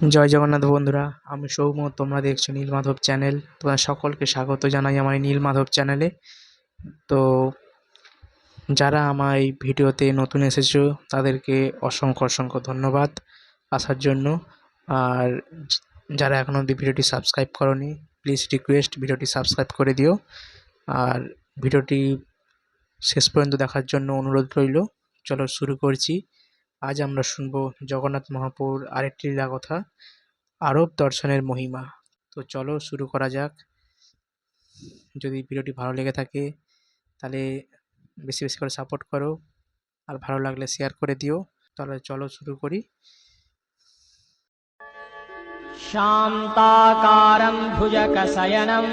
জয় জগন্নাথ বন্ধুরা, আমি সৌম তোমরা দেখছ নীলমাধব চ্যানেল। তোমার সকলকে স্বাগত জানাই আমার এই নীলমাধব চ্যানেলে। তো যারা আমার এই ভিডিওতে নতুন এসেছ, তাদেরকে অসংখ্য অসংখ্য ধন্যবাদ আসার জন্য। আর যারা এখনও অবধি ভিডিওটি সাবস্ক্রাইব করনি প্লিজ রিকোয়েস্ট ভিডিওটি সাবস্ক্রাইব করে দিও। আর ভিডিওটি শেষ পর্যন্ত দেখার জন্য অনুরোধ রইল, চলো শুরু করছি। আজ আমরা শুনব জগন্নাথ মহাপুর আরেকটি লীলা কথা আরব দর্শনের মহিমা। তো চলো শুরু করা যাক। যদি ভিডিওটি ভালো লেগে থাকে, তাহলে বেশি বেশি করে সাপোর্ট করো। আর ভালো লাগলে শেয়ার করে দিও। তাহলে চলো শুরু করি। শান্তাকারম ভুজকশয়নম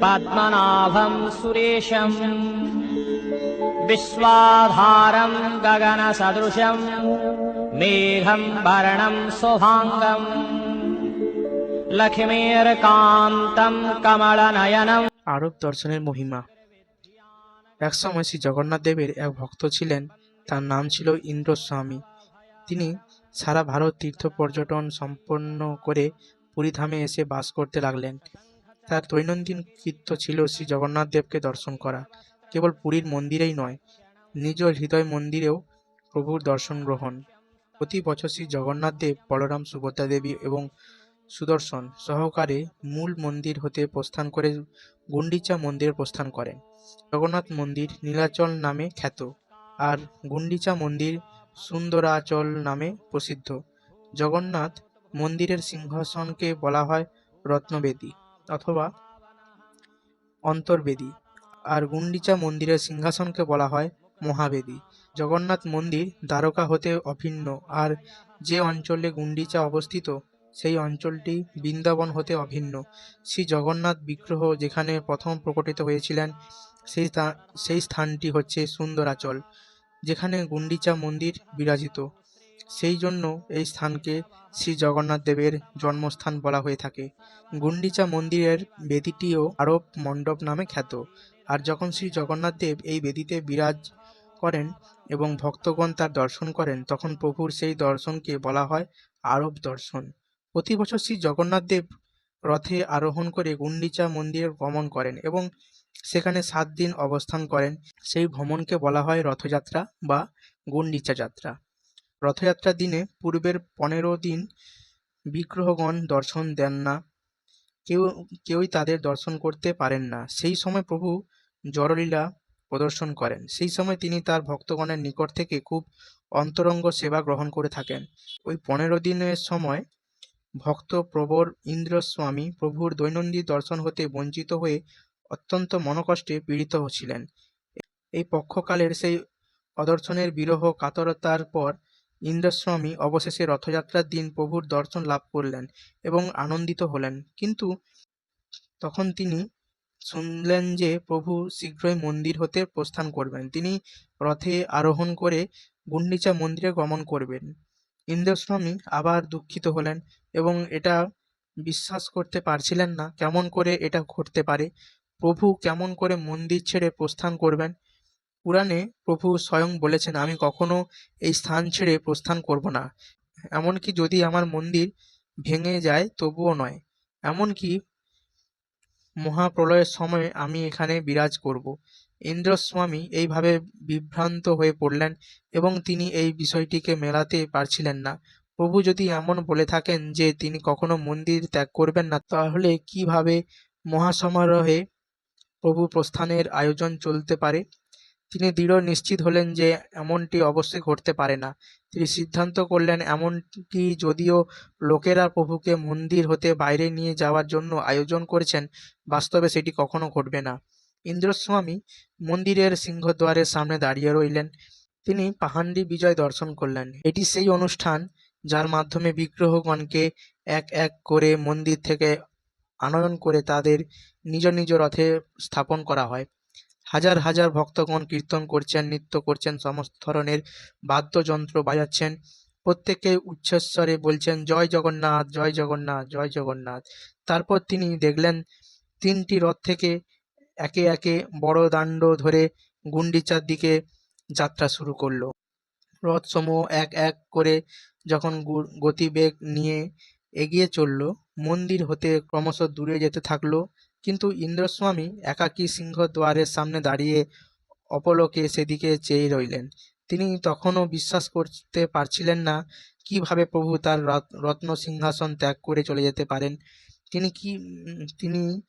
পদ্মনাভম সুরেশম। विश्वाधारं गगनसदृशं मेघं वर्णं शुभाङ्गम् लक्ष्मीर्कान्तं कमलनयनम् আরব দর্শনের মহিমা একসময় শ্রী জগন্নাথ দেবের এক ভক্ত ছিলেন তার নাম ছিল ইন্দ্রস্বামী তিনি সারা ভারত তীর্থ পর্যটন সম্পন্ন করে পুরীধামে এসে বাস করতে লাগলেন তার দৈনন্দিন কৃত্য ছিল শ্রী জগন্নাথ দেবকে দর্শন করা কেবল পুরীর মন্দিরেই নয়, নিজ হৃদয় মন্দিরেও প্রভুর দর্শন গ্রহণ। প্রতি বছর শ্রী জগন্নাথ দেব, বলরাম সুভদ্রা দেবী এবং সুদর্শন সহকারে মূল মন্দির হতে প্রস্থান করে গুন্ডিচা মন্দিরে প্রস্থান করেন। জগন্নাথ মন্দির নীলাচল নামে খ্যাত আর গুন্ডিচা মন্দির সুন্দরাচল নামে প্রসিদ্ধ। জগন্নাথ মন্দিরের সিংহাসনকে বলা হয় রত্নবেদী অথবা অন্তর্বেদী। আর গুন্ডিচা মন্দিরের সিংহাসনকে বলা হয় মহাবেদী। জগন্নাথ মন্দির দ্বারকা হতে অভিন্ন, আর যে অঞ্চলে গুন্ডিচা অবস্থিত, সেই অঞ্চলটি বৃন্দাবন হতে অভিন্ন। শ্রী জগন্নাথ বিগ্রহ যেখানে প্রথম প্রকটিত হয়েছিলেন, সেই সেই স্থানটি হচ্ছে সুন্দরাচল, যেখানে গুন্ডিচা মন্দির বিরাজিত। সেই জন্য এই স্থানকে শ্রী জগন্নাথ দেবের জন্মস্থান বলা হয়ে থাকে। গুন্ডিচা মন্দিরের বেদিটিও আরব মণ্ডপ নামে খ্যাত। আর যখন শ্রী জগন্নাথ দেব এই বেদিতে বিরাজ করেন এবং ভক্তগণ তার দর্শন করেন, তখন প্রভুর সেই দর্শনকে বলা হয় আরব দর্শন। প্রতি বছর শ্রী জগন্নাথ দেব রথে আরোহণ করে গুন্ডিচা মন্দিরে গমন করেন এবং সেখানে সাত দিন অবস্থান করেন। সেই ভ্রমণকে বলা হয় রথযাত্রা বা গুন্ডিচা যাত্রা। রথযাত্রার দিনে পূর্বের পনেরো দিন বিগ্রহগণ দর্শন দেন না। কেউ, কেউই তাদের দর্শন করতে পারেন না। সেই সময় প্রভু জড়লীলা প্রদর্শন করেন। সেই সময় তিনি তার ভক্তগণের নিকট থেকে খুব অন্তরঙ্গ সেবা গ্রহণ করে থাকেন। ওই পনেরো দিনের সময় ভক্ত প্রবর ইন্দ্রস্বামী প্রভুর দৈনন্দিন দর্শন হতে বঞ্চিত হয়ে অত্যন্ত মনকষ্টে পীড়িত ছিলেন। এই পক্ষকালের সেই অদর্শনের বিরহ কাতরতার পর ইন্দ্রস্বামী অবশেষে রথযাত্রার দিন প্রভুর দর্শন লাভ করলেন এবং আনন্দিত হলেন। কিন্তু তখন তিনি শুনলেন যে প্রভু শীঘ্রই মন্দির হতে প্রস্থান করবেন। তিনি রথে আরোহণ করে গুন্ডিচা মন্দিরে গমন করবেন। ইন্দ্রস্বামী আবার দুঃখিত হলেন এবং এটা বিশ্বাস করতে পারছিলেন না, কেমন করে এটা ঘটতে পারে? প্রভু কেমন করে মন্দির ছেড়ে প্রস্থান করবেন? পুরাণে প্রভু স্বয়ং বলেছেন, আমি কখনো এই স্থান ছেড়ে প্রস্থান করব না। এমনকি যদি আমার মন্দির ভেঙে যায় তবুও নয়। এমনকি মহাপ্রলয়ের সময় আমি এখানে বিরাজ করব। ইন্দ্রস্বামী এইভাবে বিভ্রান্ত হয়ে পড়লেন এবং তিনি এই বিষয়টিকে মেলাতে পারছিলেন না। প্রভু যদি এমন বলে থাকেন যে তিনি কখনো মন্দির ত্যাগ করবেন না, তাহলে কীভাবে মহাসমারোহে প্রভু প্রস্থানের আয়োজন চলতে পারে? তিনি দৃঢ় নিশ্চিত হলেন যে এমনটি অবশ্যই ঘটতে পারে না। তিনি সিদ্ধান্ত করলেন, এমনটি যদিও লোকেরা প্রভুকে মন্দির হতে বাইরে নিয়ে যাওয়ার জন্য আয়োজন করেছেন, বাস্তবে সেটি কখনো ঘটবে না। ইন্দ্রস্বামী মন্দিরের সিংহদ্বারের সামনে দাঁড়িয়ে রইলেন। তিনি পাহান্ডি বিজয় দর্শন করলেন। এটি সেই অনুষ্ঠান যার মাধ্যমে বিগ্রহগণকে এক এক করে মন্দির থেকে আনয়ন করে তাদের নিজ নিজ রথে স্থাপন করা হয়। হাজার হাজার ভক্তগণ কীর্তন করছেন, নৃত্য করছেন, সমস্ত ধরনের বাদ্যযন্ত্র বাজাচ্ছেন। প্রত্যেকে উচ্চস্বরে বলছেন, জয় জগন্নাথ জয় জগন্নাথ জয় জগন্নাথ। তারপর তিনি দেখলেন, তিনটি রথ থেকে একে একে বড় দাণ্ড ধরে গুন্ডিচার দিকে যাত্রা শুরু করল। রথসমূহ এক এক করে যখন গতিবেগ নিয়ে এগিয়ে চলল, মন্দির হতে ক্রমশ দূরে যেতে থাকল। কিন্তু ইন্দ্রস্বামী একাকী সিংহদ্বারের সামনে দাঁড়িয়ে অপলকে সেদিকে চেয়ে রইলেন। তিনি তখনও বিশ্বাস করতে পারছিলেন না, কীভাবে প্রভু তার রত- রত্ন সিংহাসন ত্যাগ করে চলে যেতে পারেন? তিনি কি, তিনি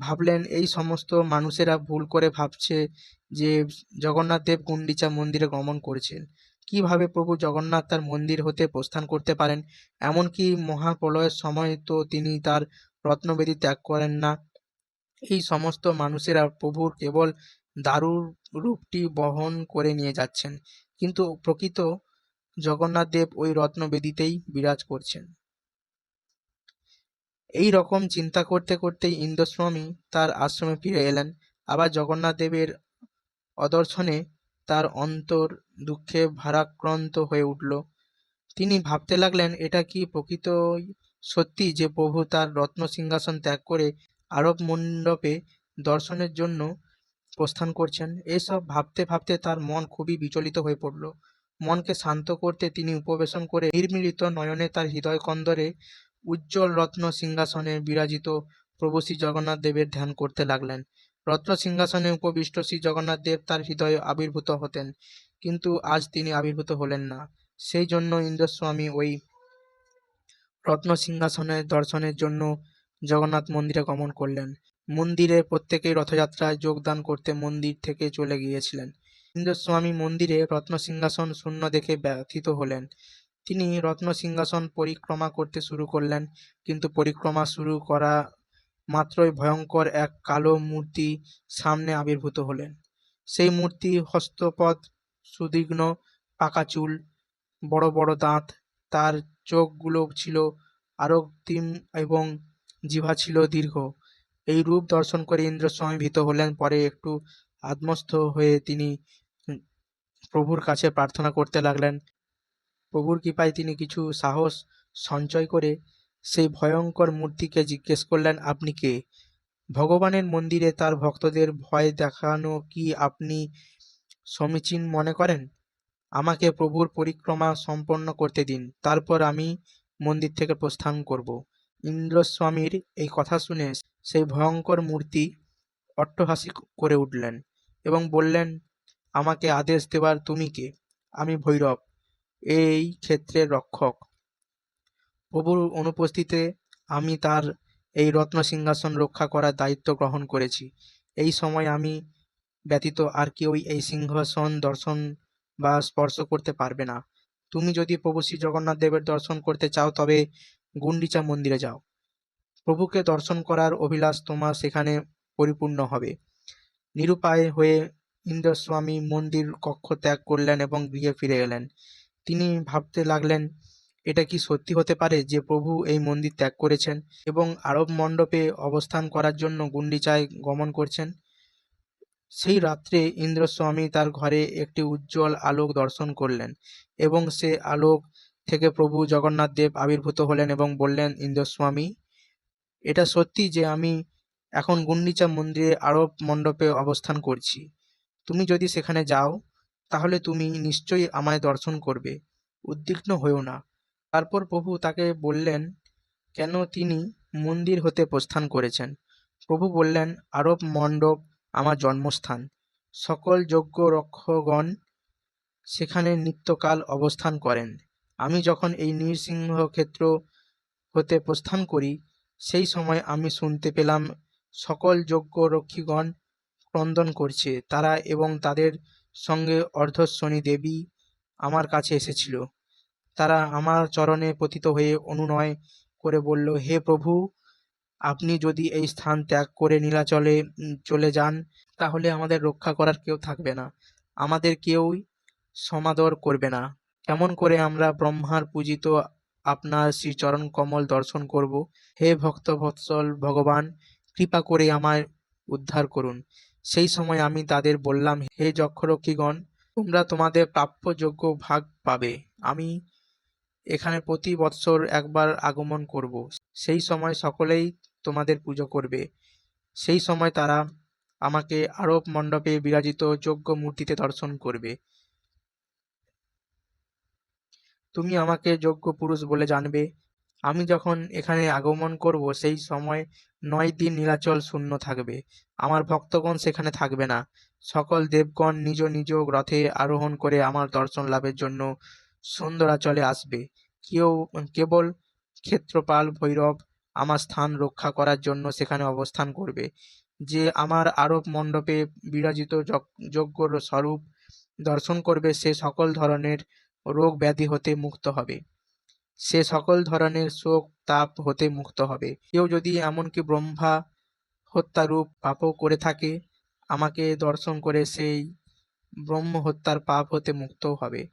ভাবলেন, এই সমস্ত মানুষেরা ভুল করে ভাবছে যে জগন্নাথ দেব গুন্ডিচা মন্দিরে গমন করেছেন। কীভাবে প্রভু জগন্নাথ তার মন্দির হতে প্রস্থান করতে পারেন? এমনকি মহাপ্রলয়ের সময় তো তিনি তার রত্নবেদী ত্যাগ করেন না। এই সমস্ত মানুষেরা প্রভুর কেবল দারুর রূপটি বহন করে নিয়ে যাচ্ছেন। কিন্তু প্রকৃত জগন্নাথ দেব ওই রত্নবেদীতেই বিরাজ করছেন। এই রকম চিন্তা করতে করতেই ইন্দ্রস্বামী তার আশ্রমে ফিরে এলেন। আবার জগন্নাথ দেবের অদর্শনে তার অন্তর দুঃখে ভারাক্রান্ত হয়ে উঠল। তিনি ভাবতে লাগলেন, এটা কি প্রকৃতই সত্যি যে প্রভু তার রত্ন সিংহাসন ত্যাগ করে আরব মণ্ডপে দর্শনের জন্য প্রস্থান করছেন। এসব ভাবতে ভাবতে তার মন খুবই বিচলিত হয়ে পড়ল। মনকে শান্ত করতে তিনি উপবেশন করে নির্মিলিত নয়নে তার হৃদয় কন্দরে উজ্জ্বল রত্ন সিংহাসনে বিরাজিত প্রভু শ্রী জগন্নাথ দেবের ধ্যান করতে লাগলেন। রত্ন সিংহাসনে উপবিষ্ট শ্রী জগন্নাথ দেব তার হৃদয়ে আবির্ভূত হতেন, কিন্তু আজ তিনি আবির্ভূত হলেন না। সেই জন্য ইন্দ্রস্বামী ওই রত্ন সিংহাসনের দর্শনের জন্য জগন্নাথ মন্দিরে গমন করলেন। মন্দিরে প্রত্যেকেই রথযাত্রায় যোগদান করতে মন্দির থেকে চলে গিয়েছিলেন। ইন্দ্রস্বামী মন্দিরে রত্ন সিংহাসন শূন্য দেখে ব্যথিত হলেন। তিনি রত্ন সিংহাসন পরিক্রমা করতে শুরু করলেন, কিন্তু পরিক্রমা শুরু করা মাত্রই ভয়ঙ্কর এক কালো মূর্তি সামনে আবির্ভূত হলেন। সেই মূর্তি হস্তপদ সুদীর্ঘ, পাকা চুল, বড় বড় দাঁত, তার চোখগুলো ছিল আরক্তিম এবং জিহ্বা ছিল দীর্ঘ। এই রূপ দর্শন করে ইন্দ্রস্বামী ভীত হলেন, পরে একটু আত্মস্থ হয়ে তিনি প্রভুর কাছে প্রার্থনা করতে লাগলেন। প্রভুর কৃপায় তিনি কিছু সাহস সঞ্চয় করে সেই ভয়ঙ্কর মূর্তিকে জিজ্ঞেস করলেন, আপনি কে? ভগবানের মন্দিরে তার ভক্তদের ভয় দেখানো কি আপনি সমীচীন মনে করেন? আমাকে প্রভুর পরিক্রমা সম্পন্ন করতে দিন, তারপর আমি মন্দির থেকে প্রস্থান করব। ইন্দ্রস্বামীর এই কথা শুনে সেই ভয়ঙ্কর মূর্তি অট্টহাসি করে উঠলেন এবং বললেন, আমাকে আদেশ দেবার তুমি কে? আমি ভৈরব, এই ক্ষেত্রের রক্ষক। প্রভুর অনুপস্থিতিতে আমি তার এই রত্ন সিংহাসন রক্ষা করার দায়িত্ব গ্রহণ করেছি। এই সময় আমি ব্যতীত আর কেউই এই সিংহাসন দর্শন বা স্পর্শ করতে পারবে না। তুমি যদি প্রভু শ্রী জগন্নাথ দেবের দর্শন করতে চাও, তবে গুন্ডিচা মন্দিরে যাও। প্রভুকে দর্শন করার অভিলাষ তোমার সেখানে পরিপূর্ণ হবে। নিরুপায় হয়ে ইন্দ্রস্বামী মন্দির কক্ষ ত্যাগ করলেন এবং গৃহে ফিরে এলেন। তিনি ভাবতে লাগলেন, এটা কি সত্যি হতে পারে যে প্রভু এই মন্দির ত্যাগ করেছেন এবং আরব মণ্ডপে অবস্থান করার জন্য গুন্ডিচায় গমন করছেন? সেই রাত্রে ইন্দ্রস্বামী তার ঘরে একটি উজ্জ্বল আলোক দর্শন করলেন এবং সে আলোক থেকে প্রভু জগন্নাথ দেব আবির্ভূত হলেন এবং বললেন, ইন্দ্রস্বামী, এটা সত্যি যে আমি এখন গুন্ডিচা মন্দিরে আরব মণ্ডপে অবস্থান করছি। তুমি যদি সেখানে যাও, তাহলে তুমি নিশ্চয়ই আমায় দর্শন করবে। উদ্বিগ্ন হয়েও না। তারপর প্রভু তাকে বললেন, কেন তিনি মন্দির হতে প্রস্থান করেছেন? প্রভু বললেন, আরব মণ্ডপ আমার জন্মস্থান। সকল যোগ্য রক্ষগণ সেখানে নিত্যকাল অবস্থান করেন। আমি যখন এই নৃসিংহ ক্ষেত্র হতে প্রস্থান করি, সেই সময় আমি শুনতে পেলাম সকল যোগ্য রক্ষীগণ ক্রন্দন করছে। তারা এবং তাদের সঙ্গে অর্ধস্বনী দেবী আমার কাছে এসেছিল। তারা আমার চরণে পতিত হয়ে অনুনয় করে বলল, হে প্রভু, আপনি যদি এই স্থান ত্যাগ করে নীলাচলে চলে যান, তাহলে আমাদের রক্ষা করার কেউ থাকবে না। আমাদের কেউই সমাদর করবে না। কেমন করে আমরা ব্রহ্মার পূজিত আপনার শ্রীচরণ কমল দর্শন করব। হে ভক্ত বৎসল ভগবান, কৃপা করে আমায় উদ্ধার করুন। সেই সময় আমি তাদের বললাম, হে যক্ষরক্ষীগণ, তোমরা তোমাদের প্রাপ্য যোগ্য ভাগ পাবে। আমি এখানে প্রতি বৎসর একবার আগমন করব। সেই সময় সকলেই তোমাদের পুজো করবে। সেই সময় তারা আমাকে আরব মণ্ডপে বিরাজিত যোগ্য মূর্তিতে দর্শন করবে। তুমি আমাকে যোগ্য পুরুষ বলে জানবে। আমি যখন এখানে আগমন করব, সেই সময় নয় দিন নীলাচল শূন্য থাকবে। আমার ভক্তগণ সেখানে থাকবে না। সকল দেবগণ নিজ নিজ রথে আরোহণ করে আমার দর্শন লাভের জন্য সুন্দরাচলে আসবে। কেউ, কেবল ক্ষেত্রপাল ভৈরব আমার স্থান রক্ষা করার জন্য সেখানে অবস্থান করবে। যে আমার আরব মণ্ডপে বিরাজিত যগ- যজ্ঞ স্বরূপ দর্শন করবে, সে সকল ধরনের রোগ ব্যাধি হতে মুক্ত হবে। সে সকল ধরনের শোক, তাপ হতে মুক্ত হবে। কেউ যদি এমনকি ব্রহ্মা হত্যারূপ পাপও করে থাকে, আমাকে দর্শন করে সেই ব্রহ্ম হত্যার পাপ হতে মুক্তও হবে।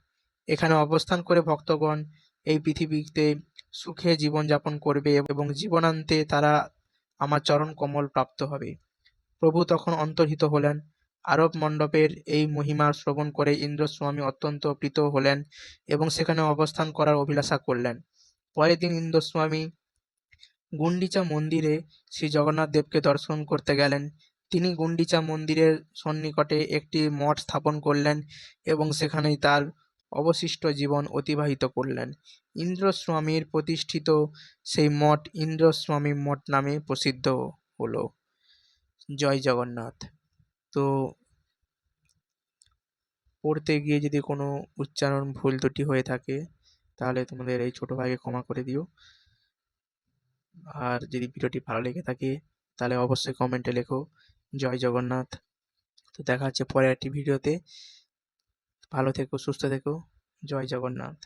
এখানে অবস্থান করে ভক্তগণ এই পৃথিবীতে সুখে জীবনযাপন করবে এবং জীবনান্তে তারা আমার চরণ কমল প্রাপ্ত হবে। প্রভু তখন অন্তর্হিত হলেন। আরব মণ্ডপের এই মহিমা শ্রবণ করে ইন্দ্রস্বামী অত্যন্ত প্রীত হলেন এবং সেখানে অবস্থান করার অভিলাষা করলেন। পরের দিন ইন্দ্রস্বামী গুন্ডিচা মন্দিরে শ্রী জগন্নাথ দেবকে দর্শন করতে গেলেন। তিনি গুন্ডিচা মন্দিরের সন্নিকটে একটি মঠ স্থাপন করলেন এবং সেখানেই তার অবশিষ্ট জীবন অতিবাহিত করলেন। ইন্দ্রস্বামীর প্রতিষ্ঠিত সেই মঠ ইন্দ্রস্বামী মঠ নামে প্রসিদ্ধ হল। জয় জগন্নাথ। তো পড়তে গিয়ে যদি কোনো উচ্চারণ ভুল ত্রুটি হয়ে থাকে, তাহলে তোমাদের এই ছোটো ভাইকে ক্ষমা করে দিও। আর যদি ভিডিওটি ভালো লেগে থাকে, তাহলে অবশ্যই কমেন্টে লেখো, জয় জগন্নাথ। তো দেখা হচ্ছে পরের একটি ভিডিওতে। ভালো থেকো, সুস্থ থেকো। জয় জগন্নাথ।